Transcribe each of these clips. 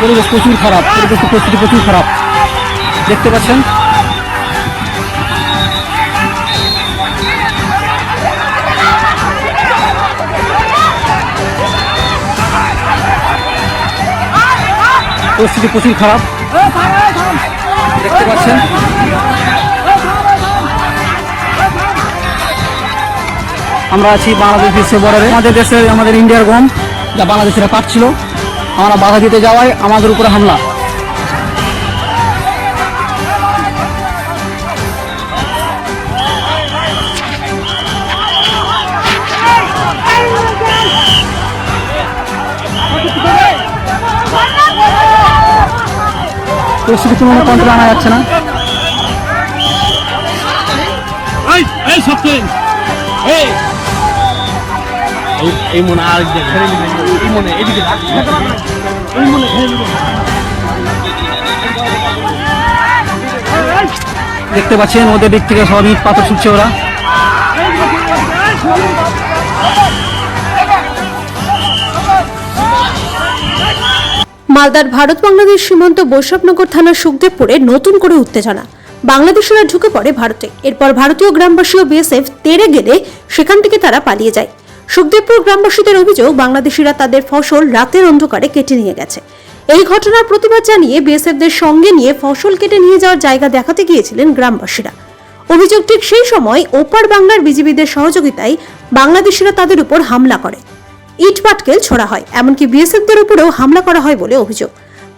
পরিবেশ প্রচুর খারাপ পরিবেশ পরিস্থিতি প্রচুর খারাপ। দেখতে পাচ্ছেন? পরিস্থিতি প্রচুর খারাপ। দেখতে পাচ্ছেন? আমরা আছি বাংলাদেশ বিশ্বের বর্ডারে। আমাদের দেশের আমাদের ইন্ডিয়ার গম, যা বাংলাদেশিরা কাটছিল আমরা বাধা দিতে যাওয়ায় আমাদের উপরে হামলা। পরিস্থিতি কোনো কন্ট্রোল আনা যাচ্ছে না। এই এই এই এই- মনে আর এই মনে এদিকে এই মনে দেখতে পাচ্ছেন ওদের দিক থেকে সব ইট পাথর ছুটছে ওরা। মালদার ভারত বাংলাদেশ সীমান্ত বৈশাখনগর থানার সুখদেবপুরে নতুন করে উত্তেজনা। বাংলাদেশিরা ঢুকে পড়ে ভারতে। এরপর ভারতীয় গ্রামবাসী ও বিএসএফ তেড়ে গেলে সেখান থেকে তারা পালিয়ে যায়। সুখদেবপুর গ্রামবাসীদের অভিযোগ, বাংলাদেশিরা তাদের ফসল রাতের অন্ধকারে কেটে নিয়ে গেছে। এই ঘটনার প্রতিবাদ জানিয়ে বিএসএফদের সঙ্গে নিয়ে ফসল কেটে নিয়ে যাওয়ার জায়গা দেখাতে গিয়েছিলেন গ্রামবাসীরা। অভিযোগ ঠিক সেই সময় ওপার বাংলার বিজিবিদের সহযোগিতায় বাংলাদেশিরা তাদের উপর হামলা করে। ইট পাটকেল ছোড়া হয়, এমনকি বিএসএফদের উপরেও হামলা করা হয় বলে অভিযোগ।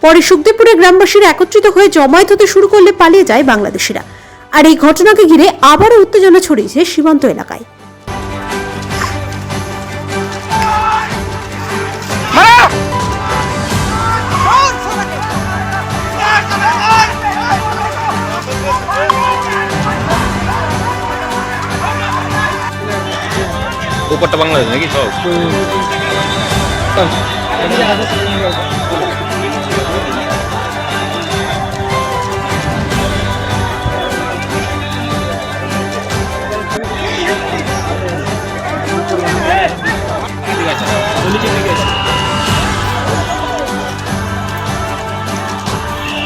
পরে সুখদেবপুরের গ্রামবাসীরা একত্রিত হয়ে জমায়েত হতে শুরু করলে পালিয়ে যায় বাংলাদেশিরা। আর এই ঘটনাকে ঘিরে আবারও উত্তেজনা ছড়িয়েছে সীমান্ত এলাকায়। ওপরটা বাংলাদেশ নাকি? সব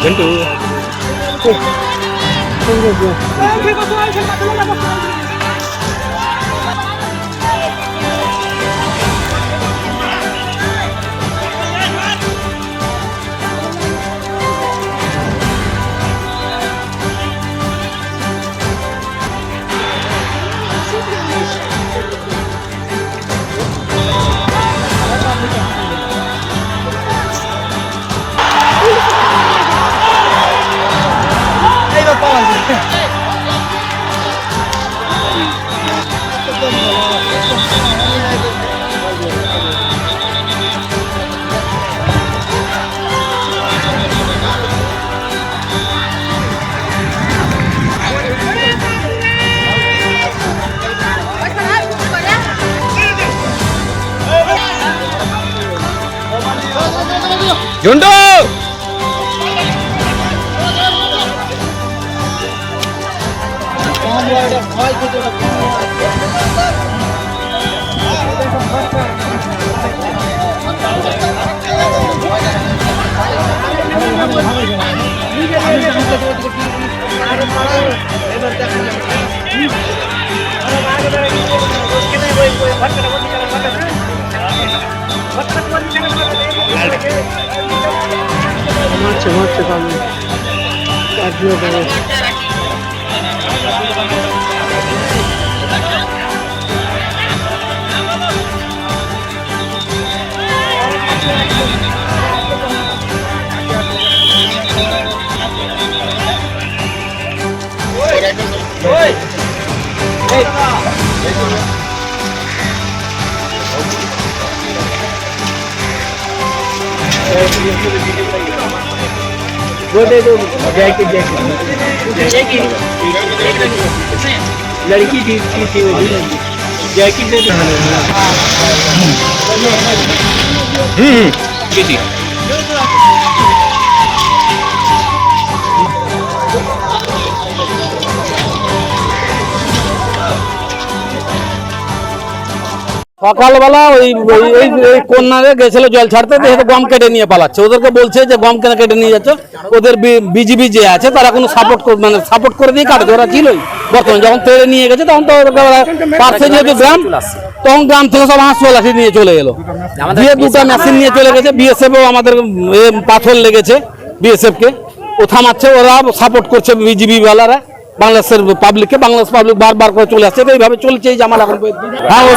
很堵。对，冲过去。哎，开过去，哎，开过去，哎，开过， 연동! মারছে মারছে পাবো কাটলো পাবো वो दे दो जैकेट जैकेट लड़की थी थी थी वो जैकेट दे दो বেশি সকালবেলা ওই ওই- এই এই কন্যারে গেছিল জল ছাড়তে দিয়ে হয়তো গম কেটে নিয়ে পালাচ্ছে। ওদেরকে বলছে যে গম কেন কেটে নিয়ে যাচ্ছে? ওদের বিজিবি যে আছে তারা কোনো সাপোর্ট মানে সাপোর্ট করে দিয়ে কাটবে ওরা ছিলই। বর্তমানে যখন তেড়ে নিয়ে গেছে তখন তো পারছে যেহেতু গ্রাম তখন গ্রাম থেকে সব হাঁসুয়া লাঠি নিয়ে চলে এলো। দিয়ে দুটো মেশিন নিয়ে চলে গেছে বিএসএফও আমাদের এ, পাথর লেগেছে বিএসএফ কে। ও থামাচ্ছে ওরা সাপোর্ট করছে বিজিবি ওয়ালারা বাংলাদেশের পাবলিককে বাংলাদেশ পাবলিক বারবার করে চলে আসছে। এইভাবে চলছে এই জামাল এখন হ্যাঁ ও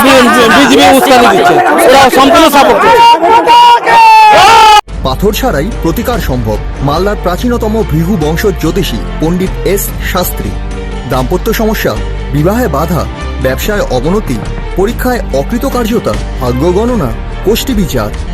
বিজিবি উস্কানি দিচ্ছে। ওরা সম্পূর্ণ সাপোর্ট পাথর ছাড়াই প্রতিকার সম্ভব মালদার প্রাচীনতম ভৃহু বংশ জ্যোতিষী পণ্ডিত এস শাস্ত্রী। দাম্পত্য সমস্যা, বিবাহে বাধা, ব্যবসায় অবনতি, পরীক্ষায় অকৃতকার্যতা, ভাগ্য গণনা গোষ্ঠী বিচার